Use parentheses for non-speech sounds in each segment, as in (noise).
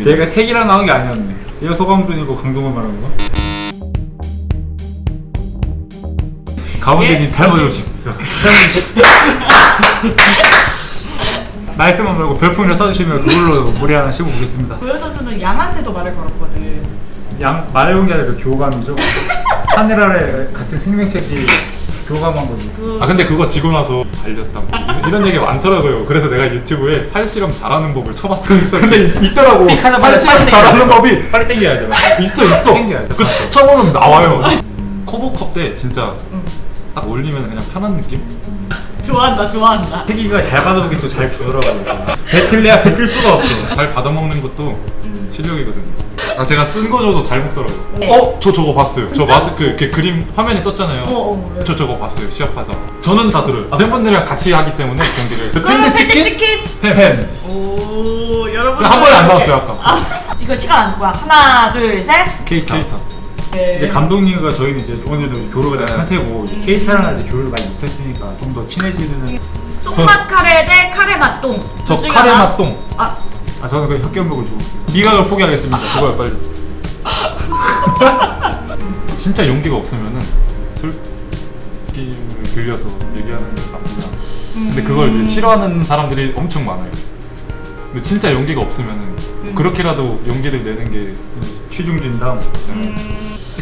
얘기. 내가 택이랑 나온 게 아니었네. 얘가 소방준이고 강동원 말하는 거. 가운데님 예? 닮아주시. (laughs) 말씀만 말고 별풍이나 써주시면 그걸로 머리 하나 씌워 보겠습니다. 고현 선수는 양한테도 말을 걸었거든. 양 말온 게 아니라 교감이죠. 하늘 아래 같은 생명체끼리 교감한 거지. 그아 근데 그거 지고 나서 발렸다 뭐 (laughs) 이런- 얘기 많더라고요. 그래서 내가 유튜브에 팔씨름 잘하는 법을 쳐봤어. 근데 있- 있더라고. 삑 팔씨름 빨리 잘하는 법이 빨리 땡겨야 돼. 있어 있어. 땡겨야 돼. 그 쳐보면 나와요. 커버컵 때 진짜 딱 올리면 그냥 편한 느낌? 좋아한다, 좋아한다. 태기가 잘 받아보기 또 잘 주더라고요. 배틀래야 (laughs) 뱉을 수가 없어. 잘 받아먹는 것도 실력이거든요. 아 제가 쓴 거 줘도 잘 먹더라고. 네. 어? 저 저거 봤어요. 저 마스크 이렇게 그림 화면에 떴잖아요. 어, 어, 왜? 저 저거 봤어요. 시합하다. 저는 다 들어요. 아, 팬분들이랑 같이 하기 때문에 경기를. 그 그러면 팬드 팬드 치킨? 치킨. 팬. 팬. 오, 여러분. 한 번에 안 나왔어요 아까. 아, 이거 시간 안 줄 거야. 하나, 둘, 셋. 케이타. 케이타. 네. 이제 감독님과 저희는 이제 어느 정도 교류가 된 네. 상태고 이제 케이타랑 이제 교류를 많이 못했으니까 좀 더 친해지는. 똥맛 카레 대 카레 맛똥. 저 카레. 맛동. 저는 그 혁경목을 주고 미각을 포기하겠습니다. 죽어요 빨리. (laughs) 진짜 용기가 없으면은 술김을 빌려서 얘기하는 게 나쁘지 않아. 근데 그걸 이제 싫어하는 사람들이 엄청 많아요. 근데 진짜 용기가 없으면은 그렇게라도 용기를 내는 게 취중진담. 음,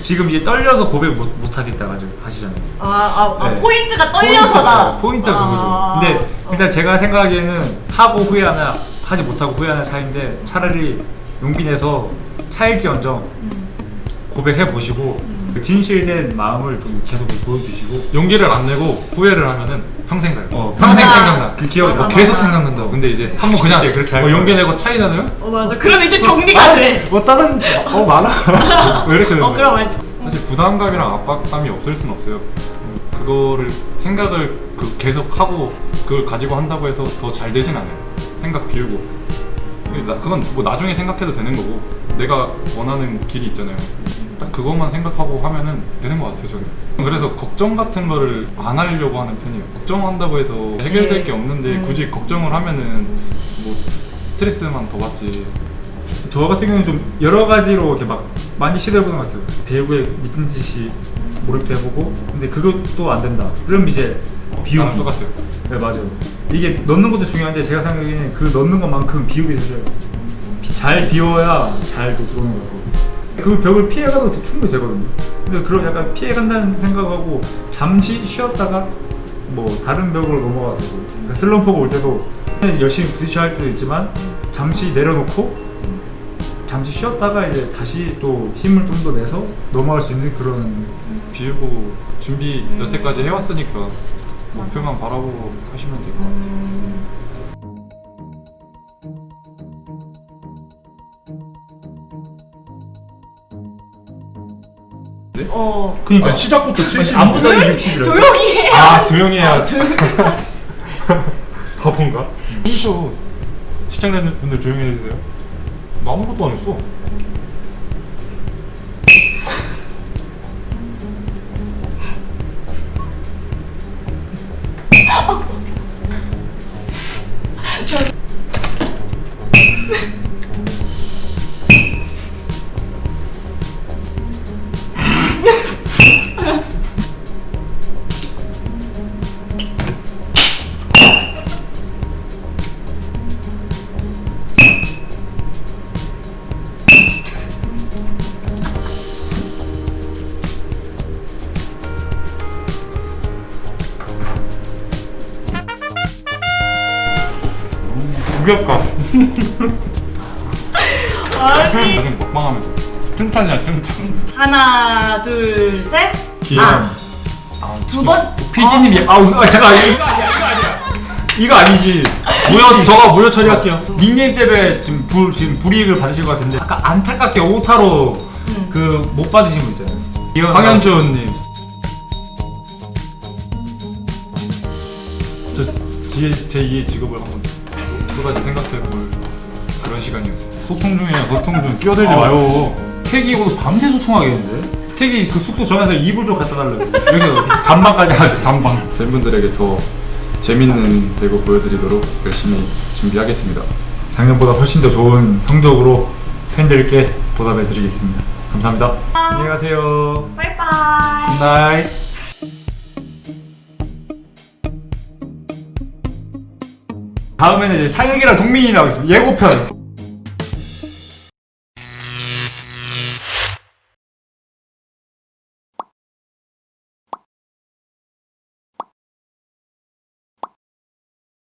지금 이제 떨려서 고백 못, 못 하겠다 가지고 하시잖아요. 아, 아, 아 네. 포인트가 떨려서다. 포인트가, 포인트가 그거죠. 아, 근데 어. 일단 제가 생각하기에는 하고 후회하나 하지 못하고 후회하는 차인데 차라리 용기 내서 차일지언정 음. 고백해 보시고 그 진실된 마음을 좀 계속 보여주시고 용기를 안 내고 후회를 하면은 평생 가요. 어, 평생 맞아. 생각나. 그 기억이 어, 맞아, 계속 맞아. 생각난다고. 근데 이제 한번 그냥 때 그렇게 할 어, 거야. 용기 내고 차이잖아요. 어, 맞아. 그럼 이제 정리가 돼. 뭐 다른 어 많아. (laughs) 왜 이렇게 되는 어, 거야? 그럼 사실 부담감이랑 압박감이 없을 순 없어요. 그거를 생각을 그 계속 하고 그걸 가지고 한다고 해서 더 잘 되진 않아요. 생각 비우고. 나- 그건 뭐 나중에 생각해도 되는 거고 내가 원하는 길이 있잖아요. 딱 그것만 생각하고 하면은 되는 것 같아요 저는. 그래서 걱정 같은 거를 안 하려고 하는 편이에요. 걱정한다고 해서 해결될 게 없는데 음. 굳이 걱정을 하면은 뭐 스트레스만 더 받지. 저 같은 경우는 좀 여러 가지로 이렇게 막 많이 시도해보는 것 같아요. 배우에 믿은 듯이 몰입도 해보고 근데 그것도 안 된다. 그럼 이제 비우기. 똑같아요. 네 맞아요. 이게 넣는 것도 중요한데 제가 생각에는 그 넣는 것만큼 비우게 되죠. 비- 잘 비워야 잘 또 들어오는 것 같고. 그 벽을 피해가도 되- 충분히 되거든요. 근데 그런 약간 피해간다는 생각하고 잠시 쉬었다가 뭐 다른 넘어가도 되고 그러니까 슬럼프가 올 때도 열심히 부딪혀야 할 때도 있지만 잠시 내려놓고 잠시 쉬었다가 이제 다시 또 힘을 좀 더 내서 넘어갈 수 있는 그런 비우고 준비 여태까지 해왔으니까 목표만 바라보고 하시면 될 것 같아요. 음, 어. 그러니까 시작부터 아무도 60이라 조용히 해. 아 조용히 해야 어, 조용히 해. (laughs) 바본가? 그래서 시청자분들 조용히 해주세요. 나 아무것도 안 했어. 무격감. (laughs) 아니. 나중에 먹방하면서 칭찬이야 칭찬. 하나, 둘, 셋. 기한. 아, 두 번. PD님이 아우 아, 잠깐 이거 아니야 이거 아니야 이거 아니지 무효 저가 무효 처리할게요 닉네임 때문에 지금 불 지금 불이익을 받으실 것 같은데 아까 안타깝게 오타로 그못 받으신 분 있잖아요 이거 황현주님. 저 제, 제2의 직업을 한번 또다시 생각해볼 그런 시간이었어요. 소통 중에 소통 중 끼어들지 아. 마요. 태기하고도 밤새 소통하겠는데 태기 그 숙소 전화해서 이불 좀 갖다 달라고 여기서 (laughs) 잠방까지 하자 잠방 팬분들에게 더 재밌는 배구 보여드리도록 열심히 준비하겠습니다. 작년보다 훨씬 더 좋은 성적으로 팬들께 보답해드리겠습니다. 감사합니다. 안녕히 가세요. 바이바이. 나이. 다음에는 이제 상혁이랑 동민이 나오겠습니다. 예고편.